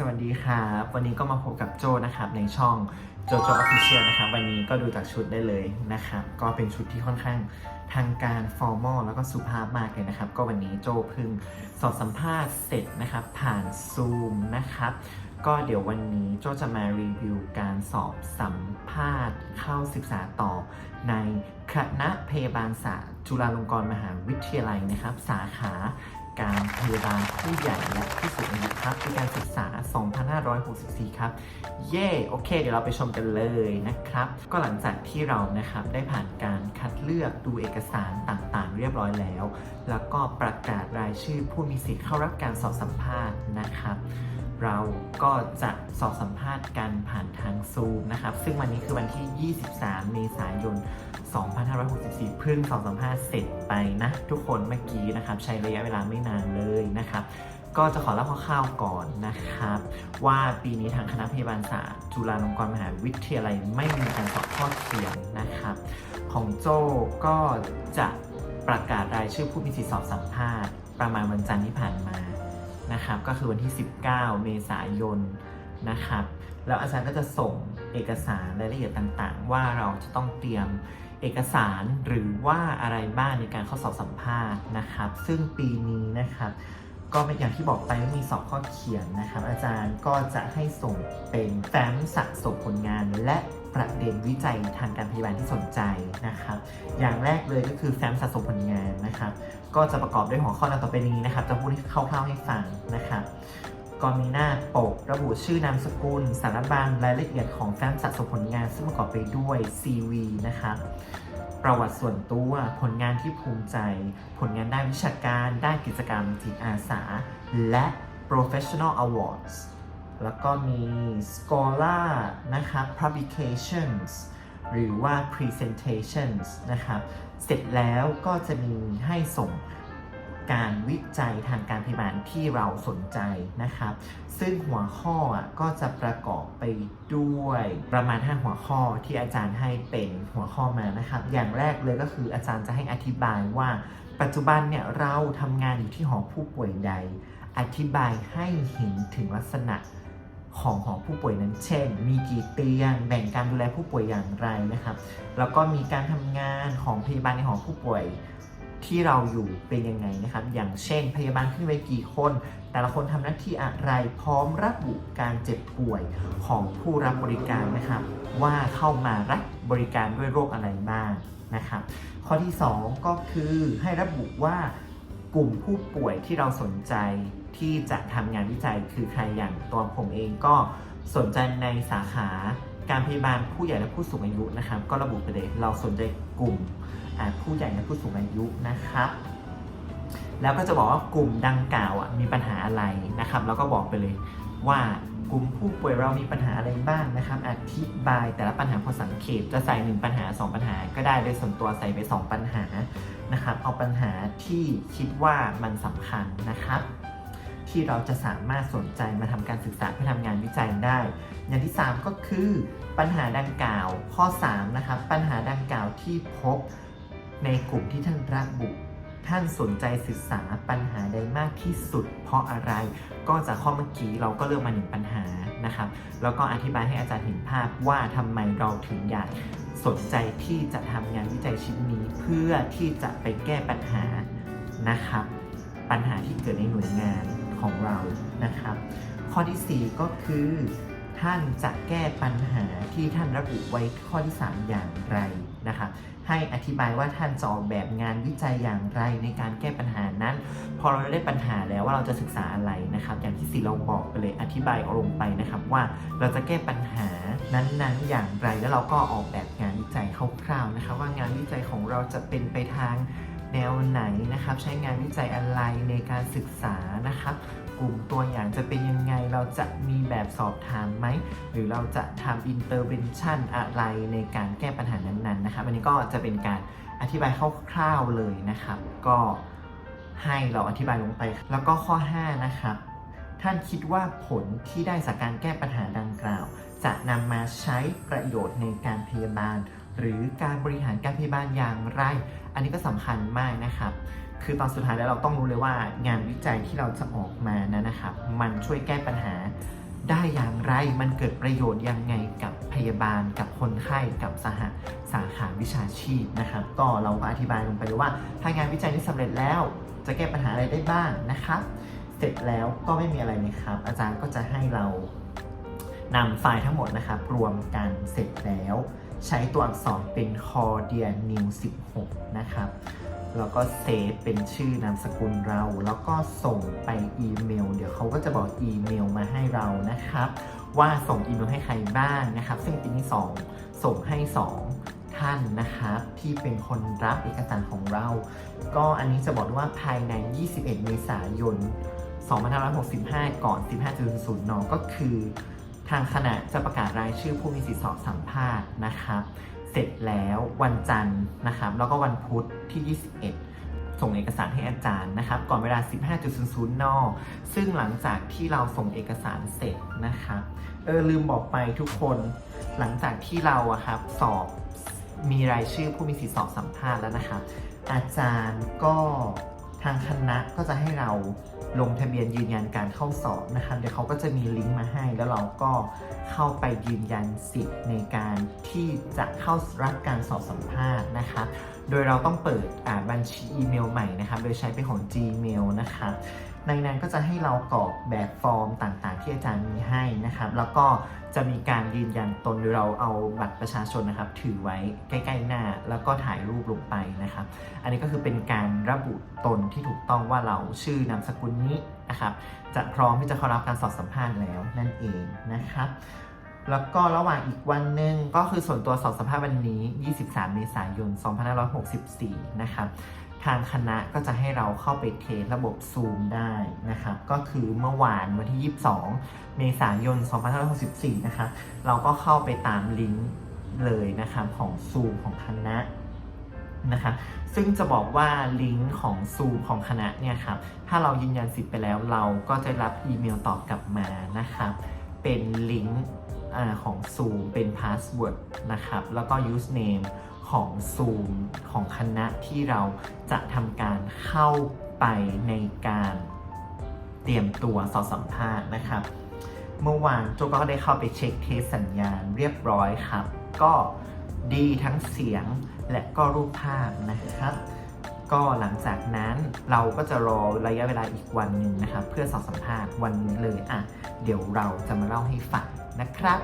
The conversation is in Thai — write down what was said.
สวัสดีครับวันนี้ก็มาพบกับโจนะครับในช่องโจโจออฟฟิเชียลนะครับวันนี้ก็ดูจากชุดได้เลยนะครับก็เป็นชุดที่ค่อนข้างทางการฟอร์มอลแล้วก็สุภาพมากเลยนะครับ ก็วันนี้โจเพิ่งสอบสัมภาษณ์เสร็จนะครับ ผ่านซูมนะครับ ก็เดี๋ยววันนี้โจจะมารีวิวการสอบสัมภาษณ์เข้าศึกษาต่อในคณะพยาบาลศาสตร์จุฬาลงกรณ์มหาวิทยาลัยนะครับ สาขา การพยาบาลผู้ใหญ่และผู้สูงอายุครับปีการศึกษา 2564 ครับ เย่โอเค เดี๋ยวเราไปชมกันเลยนะครับ ก็หลังจากที่เรานะครับได้ผ่านการคัดเลือกดูเอกสารต่างๆ เรียบร้อยแล้ว แล้วก็ประกาศรายชื่อผู้มีสิทธิ์เข้ารับการสอบสัมภาษณ์นะครับเราก็จะสอบสัมภาษณ์กันผ่านทางซูมนะครับ ซึ่งวันนี้คือวันที่ 23 เมษายน 2564 เพิ่งสอบสัมภาษณ์เสร็จไปนะทุกคนเมื่อกี้นะครับใช้ระยะเวลาไม่นานเลยนะครับก็จะขอเล่าคร่าวๆก่อนนะครับ ว่าปีนี้ทางคณะพยาบาลศาสตร์จุฬาลงกรณ์มหาวิทยาลัยไม่มีการสอบข้อเขียนนะครับ ของโจก็จะประกาศรายชื่อผู้มีสิทธิสอบสัมภาษณ์ ประมาณวันจันทร์ที่ผ่านมานะครับ ก็คือวันที่ 19 เมษายนนะครับ แล้วอาจารย์ก็จะส่ง เอกสารรายละเอียดต่างๆ ว่าเราจะต้องเตรียมเอกสารหรือว่าอะไรบ้างในการเข้าสอบสัมภาษณ์นะครับ ซึ่งปีนี้นะครับ ก็เป็นอย่างที่บอกไปว่ามีสอบข้อเขียนนะครับ อาจารย์ก็จะให้ส่งเป็นแฟ้มสะสมผลงานและประเด็นวิจัยทางการพยาบาลที่สนใจนะครับ อย่างแรกเลยก็คือแฟ้มสะสมผลงานนะครับ ก็จะประกอบด้วยหัวข้อดังต่อไปนี้นะครับ จะพูดคร่าวๆให้ฟังนะครับ ก็มีหน้าปก ระบุชื่อนามสกุล สารบัญรายละเอียดของแฟ้มสะสมผลงานซึ่งประกอบไปด้วย CV นะครับประวัติส่วนตัว ผลงานที่ภูมิใจ ผลงานด้านวิชาการ ด้านกิจกรรมจิตอาสา และ professional awards แล้วก็มี scholar นะครับ publications หรือว่า presentations นะครับ เสร็จแล้วก็จะมีให้ส่ง การวิจัยทางการพยาบาลที่เราสนใจนะครับ ซึ่งหัวข้อก็จะประกอบไปด้วยประมาณ 5 หัวข้อที่อาจารย์ให้เป็นหัวข้อมานะครับ อย่างแรกเลยก็คืออาจารย์จะให้อธิบายว่า ปัจจุบันเนี่ยเราทำงานอยู่ที่หอผู้ป่วยใด อธิบายให้เห็นถึงลักษณะของหอผู้ป่วยนั้น เช่น มีกี่เตียง แบ่งการดูแลผู้ป่วยอย่างไรนะครับ แล้วก็มีการทำงานของพยาบาลในหอผู้ป่วย ที่เราอยู่เป็นยังไงนะครับ อย่างเช่น พยาบาลขึ้นไปกี่คน แต่ละคนทำหน้าที่อะไรพร้อมระบุการเจ็บป่วยของผู้รับบริการนะครับ ว่าเข้ามารับบริการด้วยโรคอะไรบ้างนะครับ ข้อที่ 2 ก็คือให้ระบุว่ากลุ่มผู้ป่วยที่เราสนใจที่จะทำงานวิจัยคือใครอย่างตัวผมเองก็สนใจในสาขา การพยาบาลผู้ใหญ่และผู้สูงอายุนะครับ ก็ระบุไปเลยเราสนใจกลุ่มผู้ใหญ่และผู้สูงอายุนะครับ แล้วก็จะบอกว่ากลุ่มดังกล่าวมีปัญหาอะไรนะครับ แล้วก็บอกไปเลยว่ากลุ่มผู้ป่วยเรามีปัญหาอะไรบ้างนะครับอธิบายแต่ละปัญหาพอสังเกตจะใส่หนึ่งปัญหาสองปัญหา ก็ได้โดยส่วนตัวใส่ไปสองปัญหานะครับ เอาปัญหาที่คิดว่ามันสำคัญนะครับ ที่เราจะสามารถสนใจมาทำการศึกษาเพื่อทำงานวิจัยได้ อย่างที่ 3 ก็คือปัญหาดังกล่าว ข้อ 3 นะครับ ปัญหาดังกล่าวที่พบในกลุ่มที่ท่านระบุท่านสนใจศึกษาปัญหาใดมากที่สุด เพราะอะไร ก็จากข้อเมื่อกี้เราก็เลือกมาหนึ่งปัญหานะครับ แล้วก็อธิบายให้อาจารย์เห็นภาพว่าทำไมเราถึงอยากสนใจที่จะทำงานวิจัยชิ้นนี้ เพื่อที่จะไปแก้ปัญหานะครับ ปัญหาที่เกิดในหน่วยงาน ของเรานะครับ ข้อทีสี่ 4 ก็คือ ท่านจะแก้ปัญหาที่ท่านระบุไว้ข้อที่ 3 อย่างไรนะครับให้อธิบายว่าท่านจะออกแบบงานวิจัยอย่างไรในการแก้ปัญหานั้น พอเราได้ปัญหาแล้วว่าเราจะศึกษาอะไรนะครับ อย่างที่สี่เราบอกไปเลยอธิบายเอาลงไปนะครับ ว่าเราจะแก้ปัญหานั้นๆ อย่างไร แล้วเราก็ออกแบบงานวิจัยคร่าวๆนะครับ ว่างานวิจัยของเราจะเป็นไปทาง แนวไหนนะครับ ใช้งานวิจัยอะไรในการศึกษานะครับ กลุ่มตัวอย่างจะเป็นยังไงเราจะมีแบบสอบถามไหม หรือเราจะทำ intervention อะไรในการแก้ปัญหานั้นๆนะครับ อันนี้ก็จะเป็นการอธิบายคร่าวๆเลยนะครับ ก็ให้เราอธิบายลงไป แล้วก็ข้อ 5 นะครับท่านคิดว่าผลที่ได้จากการแก้ปัญหาดังกล่าว จะนำมาใช้ประโยชน์ในการพยาบาล หรือการบริหารการพยาบาลอย่างไร อันนี้ก็สำคัญมากนะครับ คือตอนสุดท้ายแล้วเราต้องรู้เลยว่างานวิจัยที่เราจะออกมานั้นะครับ มันช่วยแก้ปัญหาได้อย่างไร มันเกิดประโยชน์ยังไงกับพยาบาล กับคนไข้ กับสหสาขาวิชาชีพนะครับ ก็เราก็อธิบายลงไปว่า ถ้างานวิจัยนี้สำเร็จแล้วจะแก้ปัญหาอะไรได้บ้างนะครับ เสร็จแล้วก็ไม่มีอะไรเลยครับ อาจารย์ก็จะให้เรานำไฟล์ทั้งหมดนะครับ รวมกันเสร็จแล้ว ใช้ตัวอักษรเป็น c o r d i a New 16 นะครับแล้วก็เซฟเป็นชื่อนามสกุลเรา แล้วก็ส่งไปอีเมล เดี๋ยวเขาก็จะบอกอีเมลมาให้เรานะครับ ว่าส่งอีเมลให้ใครบ้างนะครับ ซึ่งปีนี้2ส่งให้ 2 ท่านนะครับที่เป็นคนรับเอกสารของเรา ก็อันนี้จะบอกว่าภายใน 21 เมษายน2565 ก่อน 15.00นก็คือ ทางคณะจะประกาศรายชื่อผู้มีสิทธิสอบสัมภาษณ์นะครับ เสร็จแล้ววันจันทร์นะครับ แล้วก็วันพุธที่ 21 ส่งเอกสารให้อาจารย์นะครับ ก่อนเวลา 15.00 น ซึ่งหลังจากที่เราส่งเอกสารเสร็จนะครับ เออลืมบอกไปทุกคน หลังจากที่เราอะครับสอบมีรายชื่อผู้มีสิทธิสอบสัมภาษณ์แล้วนะครับ อาจารย์ก็างคณะก็จะให้เราลงทะเบียนยืนยันการเข้าสอบนะครับเดี๋ยวเขาก็จะมีลิงก์มาให้ แล้วเราก็เข้าไปยืนยันสิทธิ์ในการที่จะเข้ารับการสอบสัมภาษณ์นะคะ โดยเราต้องเปิดบัญชีอีเมลใหม่นะคะ โดยใช้เป็นของ Gmail นะครับ ในนั้นก็จะให้เรากรอกแบบฟอร์มต่างๆ ที่อาจารย์มีให้นะครับ แล้วก็จะมีการยืนยันตนโดยเราเอาบัตรประชาชนนะครับ ถือไว้ใกล้ๆหน้า แล้วก็ถ่ายรูปลงไปนะครับ อันนี้ก็คือเป็นการระบุตนที่ถูกต้องว่าเราชื่อนามสกุลนี้นะครับ จะพร้อมที่จะเข้ารับการสอบสัมภาษณ์แล้วนั่นเองนะครับแล้วก็ระหว่างอีกวันหนึ่งก็คือส่วนตัวสอบสัมภาษณ์วันนี้ 23 เมษายน 2564 นะครับ ทางคณะก็จะให้เราเข้าไปเทสระบบ Zoom ได้นะครับ ก็คือเมื่อวานวันที่ 22 เมษายน 2564 นะครับเราก็เข้าไปตามลิงก์เลยนะครับของ Zoom ของคณะนะครับซึ่งจะบอกว่าลิงก์ของ Zoom ของคณะเนี่ยครับ ถ้าเรายืนยันสิทธิ์ไปแล้วเราก็จะรับอีเมลตอบกลับมานะครับ เป็นลิงก์ของ Zoom เป็นาสเวิร์ดนะครับ แล้วก็ username ของ Zoom ของคณะที่เราจะทำการเข้าไปในการเตรียมตัวสอบสัมภาษณ์นะครับ เมื่อวานโจก็ได้เข้าไปเช็คเทสสัญญาณเรียบร้อยครับ ก็ดีทั้งเสียงและก็รูปภาพนะครับ ก็หลังจากนั้นเราก็จะรอระยะเวลาอีกวันหนึ่งนะครับ เพื่อสอบสัมภาษณ์วันนี้เลยอะ เดี๋ยวเราจะมาเล่าให้ฟังนะครับ